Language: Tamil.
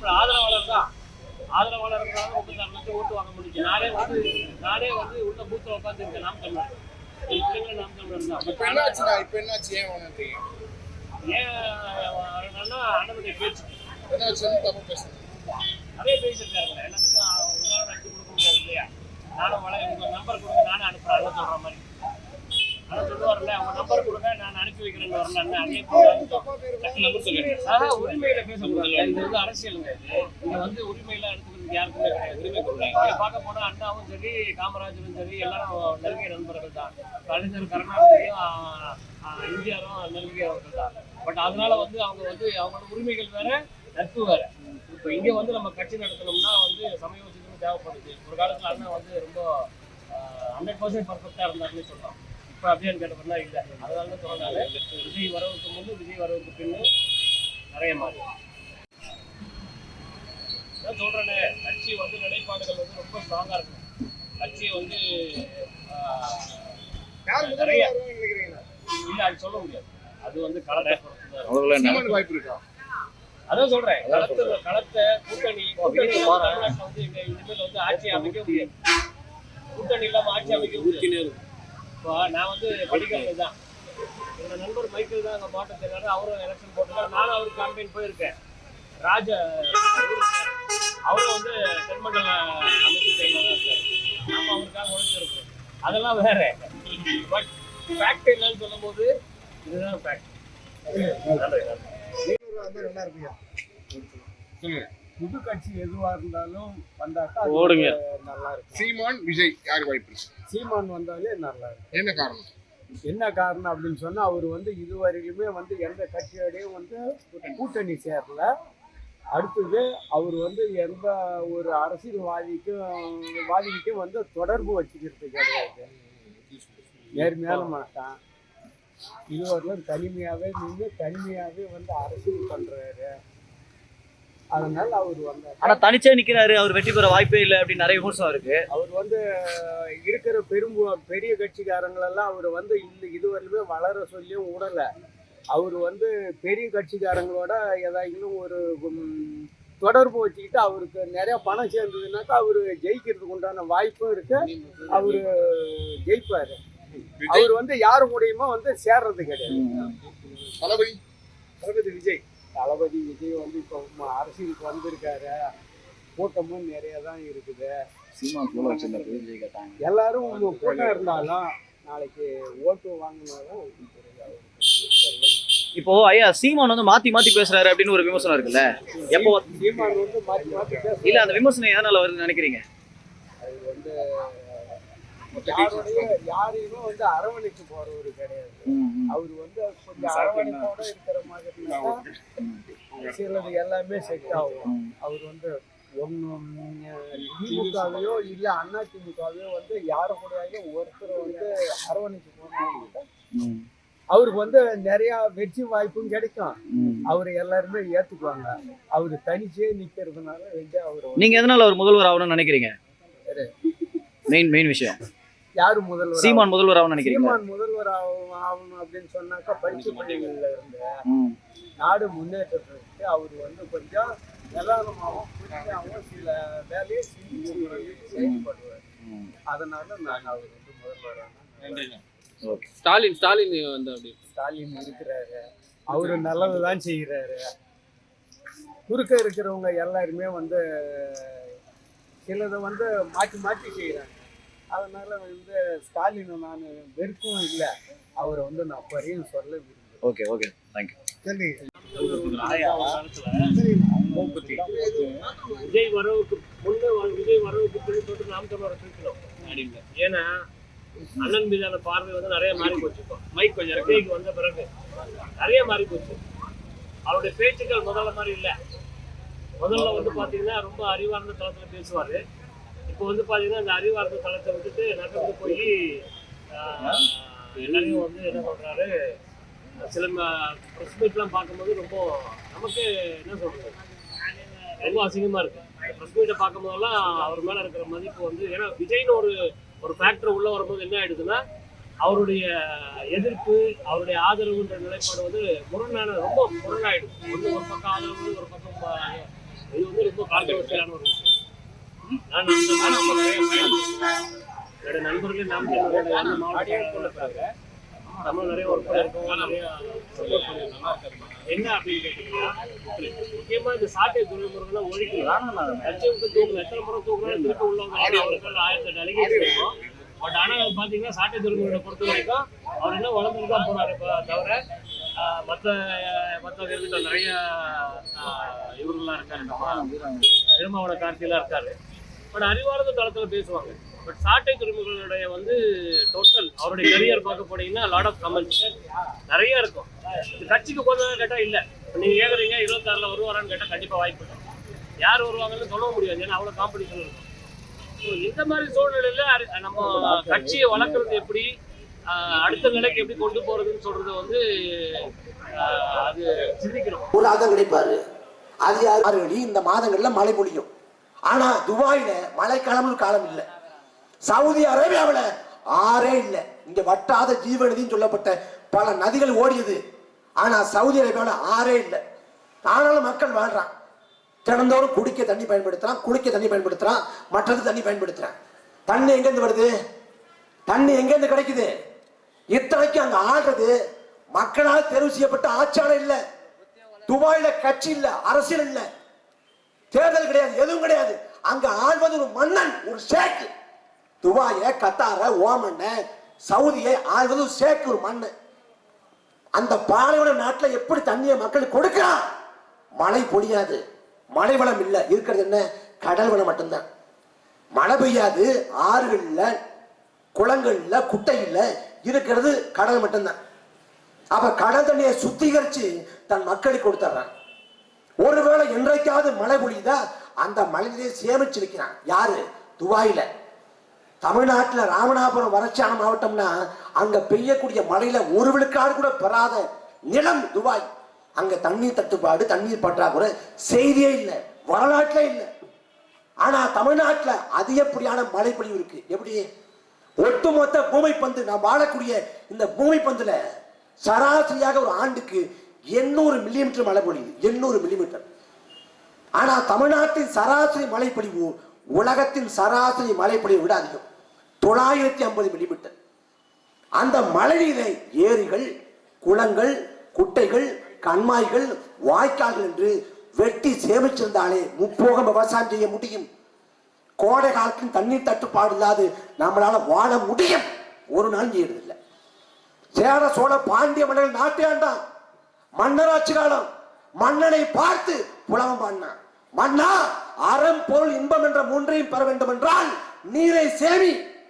அப்புறம் ஆதரவாளர் தான். ஆதரவாளர்களால முப்பத்தாறு லட்சம் ஓட்டு வாங்க முடிஞ்சு நானே வந்து நானே வந்து உள்ள பூத்துல உட்காந்து இருக்கேன் நாம் தமிழர். என் பிள்ளைங்க நாம் தமிழர் தான். இப்ப என்னாச்சுடா இப்ப என்னாச்சு? ஏன் வேணான்றீங்க ஏன் வரணும்னா அண்ணனுடைய பேச்சு. என்னாச்சுன்னு தப்பு பேசுறேன் நிறைய பேசியிருக்காருங்க எல்லாத்துக்கும் உங்களால் நடிச்சு கொடுக்க முடியாது இல்லையா? நானும் வள உங்க நம்பர் கொடுங்க நானும் அனுப்புறேன். அண்ணன் சொல்ற மாதிரி. அண்ணன் சொல்லுவார்ல அவங்க நம்பர் கொடுங்க நான் அனுப்பி வைக்கிறேன் வரல அண்ணன் அதே நம்பர் சொல்லுங்க ஆஹா உரிமையில பேசக்கூடாது இது வந்து அரசியலுங்க இது. இங்க வந்து உரிமையில எடுத்துக்கிறதுக்கு யாருக்குமே கிடையாது உரிமை கொடுக்குறாங்க இங்க பார்க்க போனால் அண்ணாவும் சரி காமராஜரும் சரி எல்லாரும் நெருங்கிய நண்பர்கள் தான். கலைஞர் கருணாநிதியும் இந்தியாரும் ஆஹ், எம்ஜிஆரும் தான். பட் அதனால வந்து அவங்க வந்து அவங்களோட உரிமைகள் வேற நட்பு வேற. இப்போ இங்கே வந்து நம்ம கட்சி நடத்தணும்னா வந்து சமயோசிதம் தேவைப்படுது. ஒரு காலத்தில் அண்ணா வந்து ரொம்ப ஹண்ட்ரட் பர்சன்ட் பர்ஃபெக்டா இருந்தாருன்னு சொல்லலாம் இப்போ அப்படியான்னு கேட்டப்படா இல்லை. அதனால தான் சொன்னால விஜய் வரவுக்கு முன்னு விஜய் வரவுக்கு பின்னு நிறைய மாறி. நான் சொல்றேனே கட்சி வந்து நிலைப்பாடுகள் வந்து ரொம்ப ஸ்ட்ராங்கா இருக்கும் கட்சி வந்து நிறைய. இல்ல அது சொல்ல முடியாது. அது வந்து களத்தை பொறுத்து வாய்ப்பு இருக்கா? அதான் சொல்றேன் களத்தை களத்தை கூட்டணி கூட்டணி வந்து இனிமேல் வந்து ஆட்சி அமைக்க முடியாது. கூட்டணி இல்லாம ஆட்சி அமைக்க முடியாது. இப்போ நான் வந்து படிக்கிறது தான். என்னோட நண்பர் மைக்கேல் தான் அங்கே மாவட்ட செயலாளர் அவரும் எலெக்ஷன் போட்டிருக்காரு நானும் அவருக்கு கேம்பெயின் போயிருக்கேன். ராஜ அவரும் வந்து தென்மண்டல அமைப்பு செயலாளர் இருக்காரு நாம அவருக்காக உழைச்சிருக்கோம். அதெல்லாம் வேற. பட் ஃபேக்ட் என்னன்னு சொல்லும்போது இதுதான் ஃபேக்ட் நல்லா இருப்பீங்க சொல்லுங்க. புது கட்சி எதுவா இருந்தாலும் வந்தாக்கா ஓடுங்க. நல்லா இருக்கும் சீமான் விஜய் யாருக்கு வாய்ப்பு சீமான் வந்தாலே நல்லா இருக்கும் என்ன காரணம்? என்ன காரணம் அப்படின்னு சொன்னா அவர் வந்து இதுவரையிலுமே வந்து எந்த கட்சியோடையும் வந்து கூட்டணி சேரல. அடுத்தது அவர் வந்து எந்த ஒரு அரசியல்வாதிக்கும் வாதிக்கும் வந்து தொடர்பு வச்சுக்கிறது கிடையாது. நேர்மையான மாட்டான். இதுவரையிலும் தனிமையாவே நின்று தனிமையாவே வந்து அரசியல் பண்றாரு. அதனால அவர் வந்தார். ஆனா தனிச்சே நிக்கிறாரு அவர் வெற்றி பெற வாய்ப்பே இல்லை அப்படின்னு நிறைய விமர்சனம் இருக்கு. அவர் வந்து இருக்கிற பெரும் பெரிய கட்சிக்காரங்களெல்லாம் அவர் வந்து இந்த இதுவரையிலுமே வளர சொல்லியும் விடல அவர் வந்து பெரிய கட்சிக்காரங்களோட ஏதாச்சும் ஒரு ம், தொடர்பு வச்சுக்கிட்டு அவருக்கு நிறைய பணம் சேர்ந்ததுனாக்கா அவர் ஜெயிக்கிறதுக்கு உண்டான வாய்ப்பும் இருக்கு. அவர் ஜெயிப்பாரு. அவர் வந்து யாரு மூலியமா வந்து சேர்றது கிடையாது. தளபதி. தளபதி விஜய். தளபதி விஜய் வந்து இப்போ அரசியலுக்கு வந்திருக்காரு. கூட்டமும் நிறைய தான் இருக்குது சீமான் போல வச்சிருந்தாரு விஜய் கேட்டாங்க. எல்லாரும் கூட்டம் இருந்தாலும் நாளைக்கு ஓட்டு வாங்கினாலும் இப்போ ஐயா சீமான் வந்து மாத்தி மாத்தி பேசுறாரு அப்படின்னு ஒரு விமர்சனம் இருக்குல்ல? எப்போ சீமான் வந்து மாற்றி மாற்றி பேச இல்ல அந்த விமர்சனம் எதனால வருதுன்னு நினைக்கிறீங்க? அது வந்து யாரையுமே வந்து அரவணைக்கு போறவர் கிடையாது. அவர் வந்து கொஞ்சம் அரவணைப்போட இருக்கிற மாதிரி சிலது எல்லாமே செட் ஆகும். அவர் வந்து திமுகவையோ இல்லை அண்ணா திமுகவையோ வந்து யாரு கூடயும் ஒருத்தர் வந்து அரவணைக்கு போனாங்க அவருக்கு வந்து நிறைய வெற்றி வாய்ப்பும் கிடைக்கும். அவரை எல்லாருமே ஏத்துக்குவாங்க. அவரு தனிச்சே நிக்கிறதுனால வந்து அவர் நீங்க எதனால அவர் முதல்வர் ஆகணும்னு நினைக்கிறீங்க? மெயின் மெயின் விஷயம். யாரு முதல்வர் சீமான் முதல்வர் ஆகணும்னு நினைக்கிறீங்க சீமான் முதல்வர் ஆகும் ஆகணும் அப்படின்னு சொன்னாக்கா படிச்ச பள்ளிகள்ல இருந்து நாடு முன்னேற்றத்திற்கு அவர் வந்து கொஞ்சம் நிதானமாகவும் புரிஞ்சாகவும் சில வேலையை சிந்திச்சு செயல்படுவார். அதனால நான் அவர் வந்து முதல்வர் ஸ்டாலின் ஸ்டாலின் வந்து அப்படி. ஸ்டாலின் இருக்கிறாரு. அவரு நல்லதுதான் செய்கிறாரு. குறுக்க இருக்கிறவங்க எல்லாருமே வந்து சிலதை வந்து மாற்றி மாற்றி செய்கிறாங்க. அதனால வந்து ஸ்டாலினை நான் வெறுக்கவும் இல்லை. அவரை வந்து நான் குறையும் சொல்ல விரும்புகிறேன். ஓகே ஓகே தேங்க்யூ சரி. விஜய் வரவுக்கு முன்ன விஜய் வரவுக்கு பின் சொல்லிட்டு நாம் தமிழரை தூக்கணும் அப்படின்னு ஏன்னா அண்ணன் மீதான பார்வை வந்து நிறைய மாறி போச்சு மைக் கொஞ்சம் விஜய்க்கு வந்த பிறகு நிறைய மாறி போச்சு. அவருடைய பேச்சுக்கள் முதல்ல மாதிரி இல்லை. முதல்ல வந்து பாத்தீங்கன்னா ரொம்ப அறிவார்ந்த தளத்துல பேசுவாரு. இப்போ வந்து பார்த்தீங்கன்னா அந்த அறிவார்ந்த தளத்தை விட்டுட்டு நடந்து போய் எல்லாரையும் வந்து என்ன சொல்கிறாரு சில ப்ரெஸ் மீட்லாம் பார்க்கும்போது ரொம்ப நமக்கு என்ன சொல்கிறது ரொம்ப அசிங்கமாக இருக்கு. ப்ரெஸ் மீட்டை பார்க்கும் போதெல்லாம் அவர் மேலே இருக்கிற மதிப்பு வந்து ஏன்னா விஜய்னு ஒரு ஒரு ஃபேக்டர் உள்ளே வரும்போது என்ன ஆயிடுதுன்னா அவருடைய எதிர்ப்பு அவருடைய ஆதரவுன்ற நிலைப்பாடு வந்து முரணான ரொம்ப முரணாயிடும். ஒன்று ஒரு பக்கம் ஆதரவு ஒரு பக்கம் இது வந்து ரொம்ப கான்ட்ரவர்சியலான ஒரு விஷயம். நான் நிறைய பயணிச்சிருக்கேன். என்னோட நாம் நம்ம நிறைய ஒர்க் நிறைய சப்போர்ட் என்ன அப்படின்னு கேட்டீங்கன்னா முக்கியமா இந்த சாட்டை துறைமுறைகளை ஒழிக்கலாம் கட்சி எத்தனை முறை தூக்கணும் திருப்பி உள்ளவங்க ஆயிரத்தி எட்டு இருக்கும் பட் ஆனா பாத்தீங்கன்னா சாட்டை பொறுத்த வரைக்கும் அவர் என்ன வளர்ந்துட்டு தான் இப்போ தவிர ஆஹ், மத்த மத்த நிறைய ஆஹ், இவர்கள்லாம் இருக்காரு நம்ம கார்த்தியெல்லாம் இருக்காரு பட் அறிவார்ந்த தளத்தில் பேசுவாங்க. பட் சாட்டை துறைமுகங்களுடைய வந்து டோட்டல் அவருடைய கரியர் பார்க்க போனீங்கன்னா லாட் ஆஃப் கமெண்ட்ஸ் நிறைய இருக்கும். கட்சிக்கு போனதாக கேட்டால் இல்லை. நீங்கள் கேட்குறீங்க இருபத்தாறில் வருவாரான்னு கேட்டால் கண்டிப்பாக வாய்ப்பு இல்லை. யார் வருவாங்கன்னு சொல்ல முடியாது. ஏன்னா அவ்வளோ காம்படிஷன் இருக்கும். ஸோ இந்த மாதிரி சூழ்நிலையில் நம்ம கட்சியை வளர்க்குறது எப்படி அடுத்த நிலைக்கு எப்படி கொண்டு போறதுன்னு சொல்றது வந்து அது சிந்திக்கணும். ஒரு கிடைப்பாரு. அது ஆறு அடி இந்த மாதங்கள்ல மழை பொழியும். ஆனா துபாயில மழைக்காலம்னு காலம் இல்லை. சவுதி அரேபியாவில் ஆறே இல்லை. இங்க வட்டாத ஜீவநதின்னு சொல்லப்பட்ட பல நதிகள் ஓடியது. ஆனா சவுதி அரேபியாவில் ஆறே இல்லை. ஆனாலும் மக்கள் வாழ்றான் தினந்தோறும் குடிக்க தண்ணி பயன்படுத்துறான் குளிக்க தண்ணி பயன்படுத்துறான் மற்றது தண்ணி பயன்படுத்துறான் தண்ணி எங்கேருந்து வருது? தண்ணி எங்கேருந்து கிடைக்குது? இத்தனைக்கும் அங்க ஆடுறது மக்களால் தெரிவு செய்யப்பட்ட ஆட்சியாளர் இல்லை. துபாயில கட்சி இல்லை அரசியல் இல்லை. தேர்தல் கிடையாது எதுவும் கிடையாது. அங்க ஆழ்வது ஒரு மன்னன் ஒரு ஷேக் துபாய கத்தார ஓமன்ன சவுதியை ஆழ்வது ஒரு ஷேக் ஒரு மன்னன். அந்த பாலைவன நாட்டில் எப்படி தண்ணியை மக்களுக்கு கொடுக்கிறான் மழை பொழியாது. மழை வளம் இல்லை. இருக்கிறது என்ன? கடல் வளம் மட்டும்தான். மழை பெய்யாது. ஆறுகள்ல குளங்கள்ல குட்டைகள்ல இருக்கிறது கடல் மட்டும்தான். அப்ப கடல் தண்ணியை சுத்திகரிச்சு தன் மக்களுக்கு கொடுத்துட்றான் ஒருவேளை என்றைக்காவது மழை பொழியுதா? அந்த மழையிலே சேமிச்சு வைக்கிறான் யாரு? துபாயில. தமிழ்நாட்டில் ராமநாதபுரம் வறட்சியான மாவட்டம்னா அங்க பெய்யக்கூடிய மழையில ஒரு விழுக்காடு கூட பெறாத நிலம் துபாய். அங்க தண்ணீர் தட்டுப்பாடு தண்ணீர் பற்றாக்குறை செய்தியே இல்லை. வரலாற்றே இல்லை. ஆனா தமிழ்நாட்டில் அதிகப்படியான மழை பொழிவு இருக்கு. எப்படி? ஒட்டுமொத்த பூமி பந்து நான் வாழக்கூடிய இந்த பூமி பந்துல சராசரியாக ஒரு ஆண்டுக்கு எண்ணூறு மில்லிமீட்டர் மழை பொழியுது. எண்ணூறு மில்லிமீட்டர் ஆனால் தமிழ்நாட்டின் சராசரி மழைப்பொழிவு உலகத்தின் சராசரி மழைப்பொழிவை விட அதிகம். தொள்ளாயிரத்தி ஐம்பது மில்லிமீட்டர் அந்த மழைநீரை ஏரிகள் குளங்கள் குட்டைகள் கண்மாய்கள் வாய்க்கால்கள் என்று வெட்டி சேமிச்சிருந்தாலே முப்போகம் விவசாயம் செய்ய முடியும். கோடை காலத்தில் தண்ணீர் தட்டுப்பாடு இல்லாது நம்மளால வாழ முடியும். ஒரு நாள் செய்யறதில்லை சேர சோழ பாண்டிய மன்னர்கள் நாட்டை ஆண்டான். மன்னராட்சி காலம். மன்னனை பார்த்து புலவம் பாடினான் மன்னா அறம் பொருள் இன்பம் என்ற மூன்றையும் பெற வேண்டும் என்றால் நீரை சேமி